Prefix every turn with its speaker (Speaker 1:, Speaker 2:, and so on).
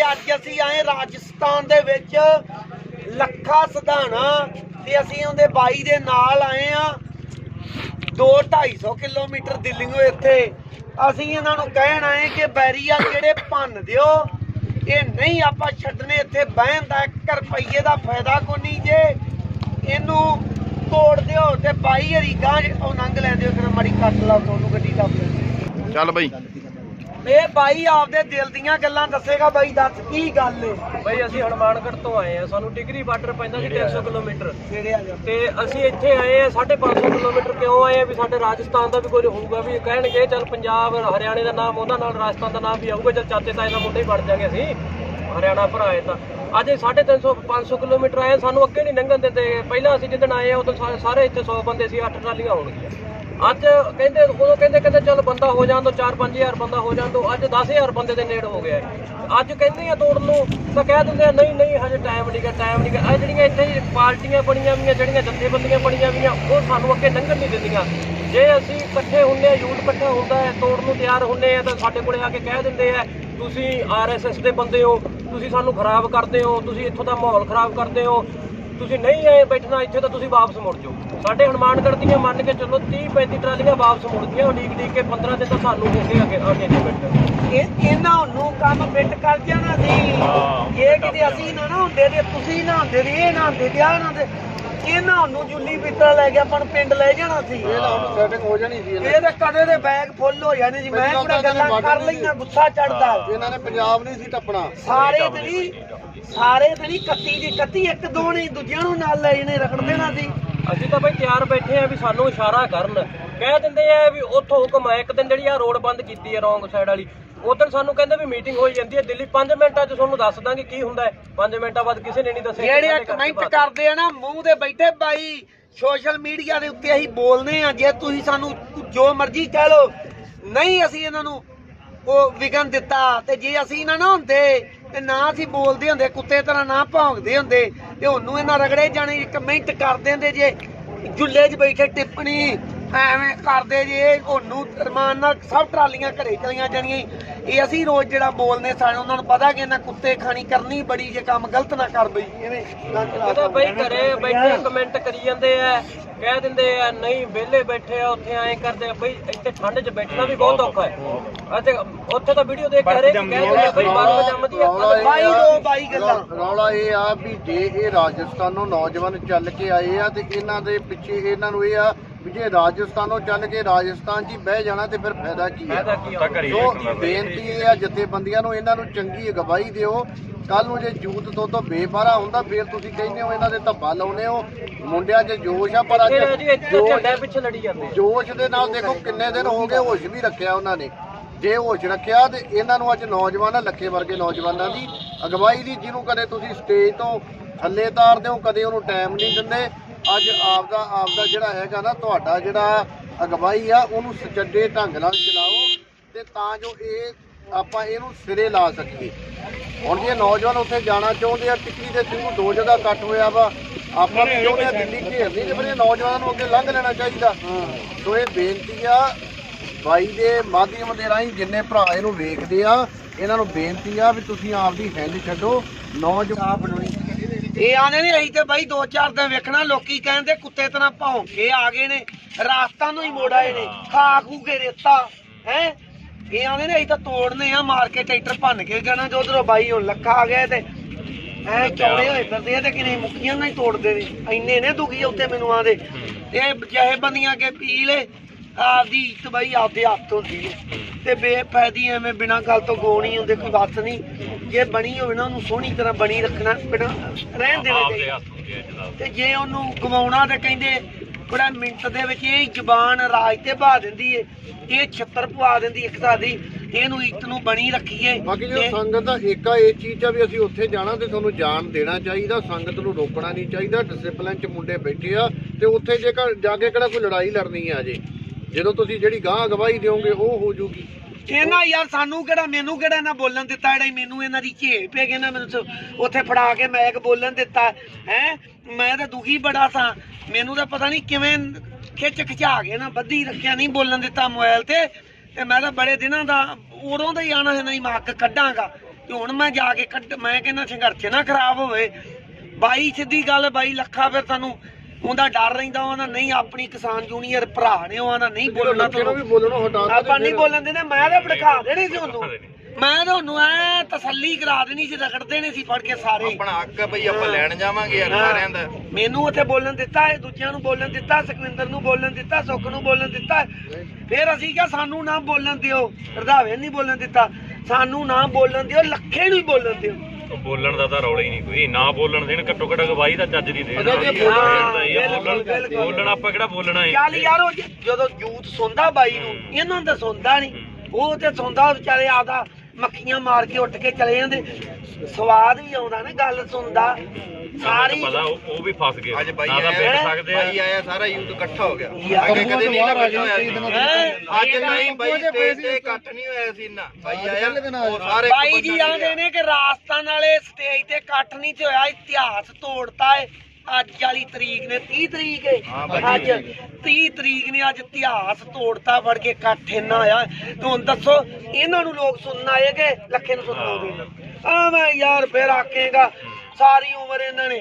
Speaker 1: ਤੇ ਅੱਜ ਅਸੀਂ ਆਏ ਰਾਜਸਥਾਨ ਦੇ ਵਿੱਚ ਲੱਖਾ ਸਧਾਣਾ ਤੇ ਅਸੀਂ ਉਹਦੇ ਬਾਈ ਦੇ ਨਾਲ ਆਏ ਆ 2 250 ਕਿਲੋਮੀਟਰ ਦਿੱਲੀੋਂ ਇੱਥੇ। ਅਸੀਂ ਇਹਨਾਂ ਨੂੰ ਕਹਿਣ ਆਏ ਕਿ ਬੈਰੀਆ ਜਿਹੜੇ ਭੰਨ ਦਿਓ? ਇਹ ਨਹੀਂ ਆਪਾਂ ਛੱਡਨੇ ਇੱਥੇ ਬਹਿਣ ਦਾ 1 ਰੁਪਈਏ ਦਾ ਫਾਇਦਾ ਕੋਈ ਨਹੀਂ ਜੇ। ਇਹਨੂੰ ਤੋੜ ਦਿਓ ਤੇ ਬਾਈ ਹਰੀ ਗਾਂ ਉਹ ਨੰਗ ਲੈਂਦੇ ਹੋ ਮੜੀ ਕੱਟ ਲਾ ਤੁਹਾਨੂੰ ਗੱਡੀ ਦਾ
Speaker 2: ਚੱਲ ਬਈ।
Speaker 1: ਇਹ ਬਾਈ ਆਪਦੇ ਦਿਲ ਦੀਆਂ ਗੱਲਾਂ ਦੱਸੇਗਾ ਬਾਈ ਦੱਸ ਕੀ ਗੱਲ ਏ?
Speaker 3: ਬਈ ਅਸੀਂ ਹਨੂਮਾਨਗੜ੍ਹ ਤੋਂ ਆਏ ਆ। ਸਾਨੂੰ ਟਿਗਰੀ ਬਾਰਡਰ ਪੈਂਦਾ ਸੀ 300 ਕਿਲੋਮੀਟਰ।
Speaker 1: ਨੇੜੇ ਆ ਜਾ।
Speaker 3: ਤੇ ਅਸੀਂ ਇੱਥੇ ਆਏ ਆ 550 ਕਿਲੋਮੀਟਰ ਕਿਉਂ ਆਏ ਆ? ਵੀ ਸਾਡੇ ਰਾਜਸਥਾਨ ਦਾ ਵੀ ਕੋਈ ਹੋਊਗਾ ਵੀ ਕਹਿਣਗੇ ਚੱਲ ਪੰਜਾਬ ਹਰਿਆਣੇ ਦਾ ਨਾਮ ਉਹਨਾਂ ਨਾਲ ਰਾਜਸਥਾਨ ਦਾ ਨਾਮ ਵੀ ਆਊਗਾ ਚੱਲ ਚਾਚੇ ਤਾਏ ਦਾ ਮੁੰਡੇ ਹੀ ਬਣ ਜਾਗੇ ਅਸੀਂ। ਹਰਿਆਣਾ ਭਰਾ ਹੈ ਤਾਂ। ਅੱਜ 350 500 ਕਿਲੋਮੀਟਰ ਆਏ ਸਾਨੂੰ ਅੱਗੇ ਨਹੀਂ ਲੰਘਣ ਦਿੰਦੇ। ਪਹਿਲਾਂ ਅਸੀਂ ਜਿੱਦਣ ਆਏ ਆ ਉਦੋਂ ਸਾਰੇ ਇੱਥੇ 100 ਬੰਦੇ ਸੀ 8 ਟਰਾਲੀਆਂ ਹੋਣਗੀਆਂ। ਅੱਜ ਕਹਿੰਦੇ, ਉਦੋਂ ਕਹਿੰਦੇ ਕਹਿੰਦੇ, ਚੱਲ ਬੰਦਾ ਹੋ ਜਾਣ ਤੋਂ 4-5000 ਬੰਦਾ ਹੋ ਜਾਣ ਤੋਂ ਅੱਜ 10000 ਬੰਦੇ ਦੇ ਨੇੜ ਹੋ ਗਿਆ ਅੱਜ ਕਹਿੰਦੇ ਆ ਤੋੜਨ ਨੂੰ, ਤਾਂ ਕਹਿ ਦਿੰਦੇ ਆ, ਨਹੀਂ ਨਹੀਂ, ਹਜੇ ਟਾਈਮ ਨਹੀਂਗਾ ਟਾਈਮ ਨਹੀਂਗਾ ਆ ਜਿਹੜੀਆਂ ਇੱਥੇ ਪਾਰਟੀਆਂ ਬਣੀਆਂ ਵੀਆਂ ਜਿਹੜੀਆਂ ਜਥੇਬੰਦੀਆਂ ਬਣੀਆਂ ਵੀਆਂ ਉਹ ਸਾਨੂੰ ਅੱਗੇ ਲੰਘਣ ਨਹੀਂ ਦਿੰਦੀਆਂ। ਜੇ ਅਸੀਂ ਇਕੱਠੇ ਹੁੰਨੇ ਆ, ਯੂਥ ਇਕੱਠਾ ਹੁੰਦਾ ਹੈ, ਤੋੜਨ ਨੂੰ ਤਿਆਰ ਹੁੰਨੇ ਆ, ਤਾਂ ਸਾਡੇ ਕੋਲੇ ਆ ਕੇ ਕਹਿ ਦਿੰਦੇ ਆ, ਤੁਸੀਂ ਆਰਐਸਐਸ ਦੇ ਬੰਦੇ ਹੋ, ਤੁਸੀਂ ਸਾਨੂੰ ਖਰਾਬ ਕਰਦੇ ਹੋ, ਤੁਸੀਂ ਇੱਥੋਂ ਦਾ ਮਾਹੌਲ ਖਰਾਬ ਕਰਦੇ ਹੋ, ਤੁਸੀਂ ਨਹੀਂ ਆਏ ਬੈਠਣਾ ਇੱਥੇ, ਤਾਂ ਤੁਸੀਂ ਵਾਪਸ ਮੁੜ ਜਾਓ। ਸਾਡੇ ਹਨੂਮਾਨਗੜ੍ਹ ਦੀਆਂ ਮੰਨ ਕੇ ਚੱਲੋ 30 35 ਟਰਾਲੀਆਂ ਵਾਪਸ ਮੁੜ ਗਈਆਂ ਉਡੀਕ ਉਡੀਕ ਕੇ 15 ਦਿਨ ਤਾਂ ਸਾਨੂੰ ਹੋ ਗਏ ਅੱਗੇ ਅੱਗੇ ਅੱਗੇ ਬੈਠਣ
Speaker 1: ਇਹ ਇਹਨਾਂ ਨੂੰ ਕੰਮ ਫਿੱਟ ਕਰ ਜਾਣਾ ਸੀ। ਇਹ ਕਿਤੇ ਅਸੀਂ ਨਾ ਨਾ ਹੁੰਦੇ ਤੇ ਤੁਸੀਂ ਨਾ ਹੁੰਦੇ ਤੇ ਇਹ ਨਾ ਹੁੰਦੇ ਤੇ ਆਹ ਨਾ ਹੁੰਦੇ। ਇਹਨਾਂ ਨੂੰ ਜੁੱਲੀ ਪਿੱਤਲ ਲੈ ਕੇ ਆਪਾਂ ਨੂੰ ਪਿੰਡ ਲੈ ਜਾਣਾ ਸੀ।
Speaker 4: ਸੈਟਿੰਗ ਹੋ ਜਾਣੀ ਸੀ
Speaker 1: ਇਹ ਤੇ ਕਦੇ ਦੇ ਬੈਗ ਫੁੱਲ ਹੋ ਜਾਣੇ ਸੀ। ਮੈਂ ਕਿਹੜਾ ਗੱਲਾਂ ਕਰ ਲਈਆਂ ਗੁੱਸਾ ਚੜਦਾ
Speaker 4: ਇਹਨਾਂ ਨੇ ਪੰਜਾਬ ਨਹੀਂ ਸੀ ਟੱਪਣਾ।
Speaker 1: ਸਾਰੇ ਤੇਰੀ ਸਾਰੇ ਤੇਰੀ ਕੱਤੀ ਦੀ ਕੱਤੀ ਇੱਕ ਦੋ ਨਹੀਂ ਦੂਜਿਆਂ ਨੂੰ ਨਾਲ ਲੈ ਜਣੇ ਰਗੜ ਦੇਣਾ ਸੀ।
Speaker 3: ਅਸੀਂ ਤਾਂ ਬਈ ਤਿਆਰ ਬੈਠੇ ਆ ਵੀ ਸਾਨੂੰ ਇਸ਼ਾਰਾ ਕਰਨ। ਕਹਿ ਦਿੰਦੇ ਆ ਵੀ ਉੱਥੋਂ ਹੁਕਮ ਆ ਇੱਕ ਦਿਨ ਜਿਹੜੀ ਆ ਰੋਡ ਬੰਦ ਕੀਤੀ ਹੈ ਰੋਂਗ ਸਾਈਡ ਵਾਲੀ। ਉਦੋਂ ਸਾਨੂੰ ਕਹਿੰਦੇ ਵੀ ਮੀਟਿੰਗ ਹੋਈ ਜਾਂਦੀ ਹੈ ਦਿੱਲੀ। 5 ਮਿੰਟਾਂ 'ਚ ਤੁਹਾਨੂੰ ਦੱਸ ਦਾਂਗੇ ਕੀ ਹੁੰਦਾ ਹੈ। 5 ਮਿੰਟਾਂ ਬਾਅਦ ਕਿਸੇ ਨੇ ਨਹੀਂ ਦੱਸਿਆ
Speaker 1: ਜਿਹੜੇ ਕਮੈਂਟ। ਕਰਦੇ ਆ ਨਾ ਮੂੰਹ ਦੇ ਬੈਠੇ ਬਾਈ ਸੋਸ਼ਲ ਮੀਡੀਆ ਦੇ ਉੱਤੇ ਅਸੀਂ ਬੋਲਨੇ ਆ। ਜੇ ਤੁਸੀਂ ਸਾਨੂੰ ਜੋ ਮਰਜ਼ੀ ਕਹਿ ਲਓ ਨਹੀਂ ਅਸੀਂ ਇਹਨਾਂ ਨੂੰ ਉਹ ਵਿਗਨ ਦਿੱਤਾ ਤੇ ਜੇ ਅਸੀਂ ਨਾ ਨਾ ਹੁੰਦੇ ਤੇ ਨਾ ਅਸੀਂ ਬੋਲਦੇ ਹੁੰਦੇ ਕੁੱਤੇ ਤਰ੍ਹਾਂ ਨਾ ਭੌਂਕਦੇ ਹੁੰਦੇ ਤੇ ਉਹਨੂੰ ਇਹਨਾਂ ਰਗੜੇ ਜਾਣੇ ਕਮੈਂਟ ਕਰ ਦਿੰਦੇ ਜੇ। ਜੁੱਲੇ 'ਚ ਬੈਠੇ ਟਿੱਪਣੀ ਐਵੇਂ ਕਰਦੇ ਜੇ ਉਹਨੂੰ ਰਮਾਨ ਨਾਲ ਸਭ ਟਰਾਲੀਆਂ ਘਰੇ ਚਲੀਆਂ ਜਾਣੀਆਂ। ਇਹ ਅਸੀਂ ਰੋਜ਼ ਜਿਹੜਾ ਬੋਲਨੇ ਸਾਨੂੰ ਉਹਨਾਂ ਨੂੰ ਪਤਾ ਕਿ ਇਹਨਾਂ ਕੁੱਤੇ ਖਾਣੀ ਕਰਨੀ ਬੜੀ ਜੇ ਕੰਮ ਗਲਤ ਨਾ ਕਰ ਬਈ। ਐਵੇਂ
Speaker 3: ਪਤਾ ਬਈ ਘਰੇ ਬੈਠੇ ਕਮੈਂਟ ਕਰੀ ਜਾਂਦੇ ਆ ਕਹਿ ਦਿੰਦੇ ਆ ਨਹੀਂ ਵਿਹਲੇ ਬੈਠੇ ਆ ਉੱਥੇ ਐਂ ਕਰਦੇ ਆ। ਬਈ ਇੱਥੇ ਠੰਡ 'ਚ ਬੈਠਣਾ ਵੀ ਬਹੁਤ ਔਖਾ ਹੈ। ਅਤੇ ਉੱਥੇ ਤਾਂ ਵੀਡੀਓ ਦੇਖ ਕੇ ਹਰੇਕ ਕਹਿ ਦਿੰਦੇ ਆ ਬਈ ਬਾਗ ਜੰਮਦੀ ਆ
Speaker 1: ਬਾਈ ਦੋ ਬਾਈ ਗੱਲਾਂ
Speaker 4: ਰੌਲਾ ਇਹ ਆ ਵੀ ਜੇ ਇਹ ਰਾਜਸਥਾਨੋਂ ਨੌਜਵਾਨ ਚੱਲ ਕੇ ਆਏ ਆ ਤੇ ਇਹਨਾਂ ਦੇ ਪਿੱਛੇ ਇਹਨਾਂ ਨੂੰ ਇਹ ਆ ਵੀ ਜੇ ਰਾਜਸਥਾਨੋਂ ਚੱਲ ਕੇ ਰਾਜਸਥਾਨ 'ਚ ਹੀ ਬਹਿ ਜਾਣਾ ਤੇ ਫਿਰ ਫਾਇਦਾ ਕੀ ਹੈ ਸੋ ਬੇਨਤੀ ਇਹ ਆ ਜਥੇਬੰਦੀਆਂ ਨੂੰ ਇਹਨਾਂ ਨੂੰ ਚੰਗੀ ਅਗਵਾਈ ਦਿਓ। ਕੱਲ ਨੂੰ ਜੇ ਯੂਥ ਤੋਂ ਤੋਂ ਬੇਪਾਰਾ ਹੁੰਦਾ ਫਿਰ ਤੁਸੀਂ ਕਹਿੰਦੇ ਹੋ ਇਹਨਾਂ ਦੇ ਧੱਬਾ ਲਾਉਨੇ ਹੋ। ਮੁੰਡਿਆਂ 'ਚ ਜੋਸ਼ ਆ ਪਰ ਅੱਜ
Speaker 3: ਇੱਥੇ
Speaker 4: ਜੋਸ਼
Speaker 3: ਝੰਡੇ ਪਿੱਛੇ ਲੜੀ ਜਾਂਦੇ ਆ।
Speaker 4: ਜੋਸ਼ ਦੇ ਨਾਲ ਦੇਖੋ ਕਿੰਨੇ ਦਿਨ ਹੋ ਗਏ ਹੋਸ਼ ਵੀ ਰੱਖਿਆ ਉਹਨਾਂ ਨੇ। ਜੇ ਹੋਸ਼ ਰੱਖਿਆ ਤੇ ਇਹਨਾਂ ਨੂੰ ਅੱਜ ਨੌਜਵਾਨਾਂ ਲੱਖੇ ਵਰਗੇ ਨੌਜਵਾਨਾਂ ਦੀ ਅਗਵਾਈ ਦੀ ਜਿਹਨੂੰ ਕਦੇ ਤੁਸੀਂ ਸਟੇਜ ਤੋਂ ਥੱਲੇ ਤਾਰਦੇ ਹੋ ਕਦੇ ਉਹਨੂੰ ਟਾਈਮ ਨਹੀਂ ਦਿੰਦੇ। ਅੱਜ ਆਪਦਾ ਆਪਦਾ ਜਿਹੜਾ ਹੈਗਾ ਨਾ ਤੁਹਾਡਾ ਜਿਹੜਾ ਅਗਵਾਈ ਆ ਉਹਨੂੰ ਸੁਚੱਜੇ ਢੰਗ ਨਾਲ ਚਲਾਓ ਤੇ ਤਾਂ ਜੋ ਇਹ ਆਪਾਂ ਇਹਨੂੰ ਸਿਰੇ ਲਾ ਸਕੀਏ। ਹੁਣ ਜੇ ਨੌਜਵਾਨ ਉੱਥੇ ਜਾਣਾ ਚਾਹੁੰਦੇ ਆ ਟਿਕਰੀ ਦੇ ਥਰੂ ਦੋ ਜਗ੍ਹਾ ਕੱਟ ਹੋਇਆ ਵਾ ਆਪਾਂ ਵੀ ਚਾਹੁੰਦੇ ਆ ਦਿੱਲੀ ਘੇਰਨੀ ਤੇ ਇਹ ਨੌਜਵਾਨਾਂ ਨੂੰ ਅੱਗੇ ਲੰਘ ਲੈਣਾ ਚਾਹੀਦਾ। ਸੋ ਇਹ ਬੇਨਤੀ ਆ ਬਾਈ ਦੇ ਮਾਧਿਅਮ ਦੇ ਰਾਹੀਂ ਜਿੰਨੇ ਭਰਾ ਇਹਨੂੰ ਵੇਖਦੇ ਆ ਇਹਨਾਂ ਨੂੰ ਬੇਨਤੀ ਆ ਵੀ ਤੁਸੀਂ ਆਪਦੀ ਹੈਂਡ ਛੱਡੋ ਨੌਜਵਾਨ
Speaker 1: ਇਹ ਆਨੇ ਨੇ ਅਸੀਂ ਤੇ ਬਾਈ ਦੋ ਚਾਰ ਦਿਨ ਵੇਖਣਾ ਲੋਕੀ ਕਹਿੰਦੇ ਕੁੱਤੇ ਤਰ੍ਹਾਂ ਭੌਂਕ ਕੇ ਆ ਗਏ ਨੇ ਰਾਸਤਾ ਨੂੰ ਹੀ ਮੋੜ ਆਏ ਨੇ ਖਾ ਖੂ ਕੇ ਰੇਤਾ ਹੈ? ਇਹ ਆਨੇ ਨੇ ਅਸੀਂ ਤਾਂ ਤੋੜਨੇ ਆ ਮਾਰ ਕੇ ਟਰੈਕਟਰ ਭੰਨ ਕੇ ਜਾਣਾ ਜੋ ਉਧਰੋਂ ਬਾਈ ਹੁਣ ਲੱਖਾ ਆ ਗਿਆ ਤੇ ਐ ਚੌੜੇ ਹੋਏ ਫਿਰਦੇ ਆ ਤੇ ਕਿਨੇ ਮੁੱਕੀਆਂ ਨਾਲ ਹੀ ਤੋੜਦੇ ਨੇ ਇੰਨੇ ਨੇ ਦੁਖੀ ਉੱਤੇ ਮੈਨੂੰ ਆਦੇ। ਇਹ ਜਿਹੇ ਬੰਦੀਆਂ ਕੇ ਪੀ ਲੈ ਆਪਦੀ ਇੱਤ ਬਾਈ ਆਪਦੇ ਹੱਥ ਹੁੰਦੀ ਹੈ। ਤੇ ਬੇਫਾਇਦੀ ਐਵੇਂ ਬਿਨਾਂ ਗੱਲ ਤੋਂ ਗੋਣੀ ਹੁੰਦੇ ਕੋਈ ਵੱਸ ਨਹੀਂ। ਜੇ ਬਣੀ ਹੋਵੇ ਨਾ ਉਹਨੂੰ ਸੋਹਣੀ ਤਰ੍ਹਾਂ ਬਣੀ ਰੱਖਣਾ ਬਿਨਾਂ ਰਹਿਣ ਦੇਣਾ ਚਾਹੀਦਾ। ਤੇ ਜੇ ਉਹਨੂੰ ਗਵਾਉਣਾ ਤੇ ਕਹਿੰਦੇ ਬੜਾ ਮਿੰਟ ਦੇ ਵਿੱਚ ਇਹ ਜ਼ਬਾਨ ਰਾਜ ਤੇ ਬਹਾ ਦਿੰਦੀ ਏ ਇਹ ਛੱਤਰ ਪਵਾ ਦਿੰਦੀ ਇੱਕ ਸਾਦੀ ਇਹਨੂੰ ਇੱਤ ਨੂੰ ਬਣੀ ਰੱਖੀਏ।
Speaker 4: ਬਾਕੀ ਜੋ
Speaker 1: ਤੇ-
Speaker 4: ਸੰਗਤ ਦਾ ਏਕਾ ਇਹ ਚੀਜ਼ ਆ ਵੀ ਅਸੀਂ ਉੱਥੇ ਜਾਣਾ ਤੇ ਤੁਹਾਨੂੰ ਜਾਣ ਦੇਣਾ ਚਾਹੀਦਾ ਸੰਗਤ ਨੂੰ ਰੋਕਣਾ ਨਹੀਂ ਚਾਹੀਦਾ ਡਿਸਪਲਿਨ ਚ ਮੁੰਡੇ ਬੈਠੇ ਆ ਤੇ ਉੱਥੇ ਜੇਕਰ ਜਾ ਕੇ ਕਿਹੜਾ ਕੋਈ ਲੜਾਈ ਲੜਨੀ ਆ ਜੇ ਜਦੋਂ ਤੁਸੀਂ ਜਿਹੜੀ ਗਾਂ ਅਗਵਾਈ ਦਿਓਗੇ, ਉਹ ਹੋ ਜੂਗੀ।
Speaker 1: ਇਹਨਾਂ ਯਾਰ, ਸਾਨੂੰ ਕਿਹੜਾ, ਮੈਨੂੰ ਕਿਹੜਾ ਇਹਨਾਂ ਬੋਲਣ ਦਿੱਤਾ? ਜਿਹੜਾ ਮੈਨੂੰ ਇਹਨਾਂ ਦੀ ਝੇਪ ਪੈ ਗਈ ਨਾ, ਮੈਨੂੰ ਸ- ਉੱਥੇ ਫੜਾ ਕੇ ਮੈਕ ਬੋਲਣ ਦਿੱਤਾ। ਹੈ? ਮੈਂ ਤਾਂ ਦੁਖੀ ਬੜਾ ਸਾਂ। ਮੈਨੂੰ ਤਾਂ ਪਤਾ ਨਹੀਂ ਕਿਵੇਂ ਖਿੱਚ ਖਿਚਾ ਕੇ ਨਾ ਬੱਧੀ ਰੱਖਿਆ, ਨਹੀਂ ਬੋਲਣ ਦਿੱਤਾ ਮੋਬਾਈਲ ਤੇ। ਤੇ ਮੈਂ ਤਾਂ ਬੜੇ ਦਿਨਾਂ ਦਾ, ਉਦੋਂ ਦਾ ਹੀ ਆਣਾ ਇਹਨਾਂ ਦੀ ਮੈਂ ਹੱਕ ਕੱਢਾਂਗਾ। ਤੇ ਹੁਣ ਮੈਂ ਜਾ ਕੇ ਕੱਢ, ਮੈਂ ਕਹਿੰਦਾ ਸੰਘਰਸ਼ ਨਾ ਖਰਾਬ ਹੋਵੇ। ਬਾਈ ਸਿੱਧੀ ਗੱਲ, ਬਾਈ ਲੱਖਾ ਫਿਰ ਤੁਹਾਨੂੰ ਉਹਦਾ ਡਰ ਰਹਿੰਦਾ ਉਹਨਾਂ ਨਹੀਂ ਆਪਣੀ ਕਿਸਾਨ ਜੂਨੀਅਰ ਭਰਾ ਨੇ ਉਹਨਾਂ ਨਹੀਂ ਬੋਲਣਾ ਤੁਹਾਨੂੰ
Speaker 4: ਬੋਲਣੋਂ ਹਟਾ ਦਿਓ
Speaker 1: ਆਪਾਂ ਨਹੀਂ ਬੋਲਣ ਦੇਣੇ ਮੈਂ ਤਾਂ ਭੜਕਾ ਦੇਣੀ ਸੀ ਉਹਨੂੰ। ਮੈਂ ਤਾਂ ਉਹਨੂੰ ਐ ਤਸੱਲੀ ਕਰਾ ਦੇਣੀ ਸੀ ਰਗੜ ਦੇਣੇ ਸੀ ਫੜ ਕੇ ਸਾਰੇ।
Speaker 2: ਆਪਣਾ ਹੱਕ ਬਈ ਆਪਾਂ ਲੈਣ ਜਾਵਾਂਗੇ ਯਾਰ। ਸਾਰਿਆਂ ਦਾ।
Speaker 1: ਮੈਨੂੰ ਉੱਥੇ ਬੋਲਣ ਦਿੱਤਾ ਹੈ ਦੂਜਿਆਂ ਨੂੰ ਬੋਲਣ ਦਿੱਤਾ ਸੁਖਵਿੰਦਰ ਨੂੰ ਬੋਲਣ ਦਿੱਤਾ ਸੁੱਖ ਨੂੰ ਬੋਲਣ ਦਿੱਤਾ। ਫਿਰ ਅਸੀਂ ਕਿਹਾ ਸਾਨੂੰ ਨਾ ਬੋਲਣ ਦਿਓ। ਰਧਾਵੇ ਨਹੀਂ ਬੋਲਣ ਦਿੱਤਾ। ਸਾਨੂੰ ਨਾ ਬੋਲਣ ਦਿਓ ਲੱਖੇ ਨੂੰ ਬੋਲਣ ਦਿਓ।
Speaker 5: ਬੋਲਣ ਦਾ ਤਾਂ ਰੌਲਾ ਹੀ ਨਹੀਂ ਕੋਈ। ਨਾ ਬੋਲਣ ਦੇਣ ਘੱਟੋ ਘੱਟ ਅਗਵਾਈ ਦਾ ਚੱਜ ਦੀ ਦੇਣ।
Speaker 4: ਅਗਰ ਜੇ
Speaker 5: ਇਹ
Speaker 1: ਬੋਲਣ-
Speaker 5: ਆਪਾਂ ਕਿਹੜਾ ਬੋਲਣਾ ਹੈ
Speaker 1: ਚੱਲ ਯਾਰ ਉਹ ਜ- ਜਦੋਂ ਯੂਥ ਸੁਣਦਾ ਬਾਈ ਨੂੰ ਇਹਨਾਂ ਤਾਂ ਸੁਣਦਾ ਨਹੀਂ। ਉਹ ਤੇ ਸੁਣਦਾ ਵਿਚਾਰੇ ਆਦਾ ਮੱਖੀਆਂ ਮਾਰ ਕੇ ਉੱਠ ਕੇ ਚਲੇ ਜਾਂਦੇ। ਸਵਾਦ ਵੀ ਆਉਂਦਾ ਨਾ ਗੱਲ ਸੁਣਦਾ। ਸਾਰੀ
Speaker 5: ਪਤਾ ਉਹ ਉਹ ਵੀ ਫਸ ਗਏ।
Speaker 2: ਅੱਜ ਬਾਈ
Speaker 5: ਨਾ ਤਾਂ
Speaker 2: ਆਇਆ
Speaker 5: ਸਕਦੇ
Speaker 2: ਬਾਈ
Speaker 5: ਆ
Speaker 2: ਆਇਆ ਸਾਰਾ ਯੂਥ ਇਕੱਠਾ ਹੋ ਗਿਆ। ਅੱਗੇ ਕਦੇ ਨਹੀਂ ਨਾ ਇਕੱਠਾ ਹੋਇਆ ਸੀ। ਅੱਜ ਨਹੀਂ ਬਾਈ ਸਟੇਜ ਤੇ ਇਕੱਠ ਨਹੀਂ ਹੋਇਆ ਸੀ ਇੰਨਾ। ਬਾਈ ਆਇਆ ਉਹ ਸਾਰੇ ਇੱਕ
Speaker 1: ਬਾਈ ਜੀ
Speaker 2: ਬੰਦਾ
Speaker 1: ਆਂਦੇ ਨੇ ਕਿ ਰਾਜਸਥਾਨ ਵਾਲੇ ਸਟੇਜ ਤੇ ਇਕੱਠ ਨਹੀਂ ਤੇ ਹੋਇਆ ਇਤਿਹਾਸ ਤੋੜਤਾ ਏ। ਅੱਜ ਵਾਲੀ ਤਰੀਕ ਨੇ 30 ਤਰੀਕ
Speaker 2: ਹਾਂ
Speaker 1: ਅੱਜ 30 ਤਰੀਕ ਨੇ ਅੱਜ ਇਤਿਹਾਸ ਤੋੜਤਾ ਫੜ ਕੇ ਇਕੱਠ ਇੰਨਾ ਹੋਇਆ ਤੇ ਹੁਣ ਦੱਸੋ ਇਹਨਾਂ ਨੂੰ ਲੋਕ ਸੁਣਨ ਆਏ ਕਿ ਲੱਖੇ ਨੂੰ ਸੁਣਨ ਆਉਂਦੇ ਆ ਮੈਂ ਯਾਰ ਫੇਰ ਆਕੇਗਾ ਸਾਰੀ ਉਮਰ ਇਹਨਾਂ ਨੇ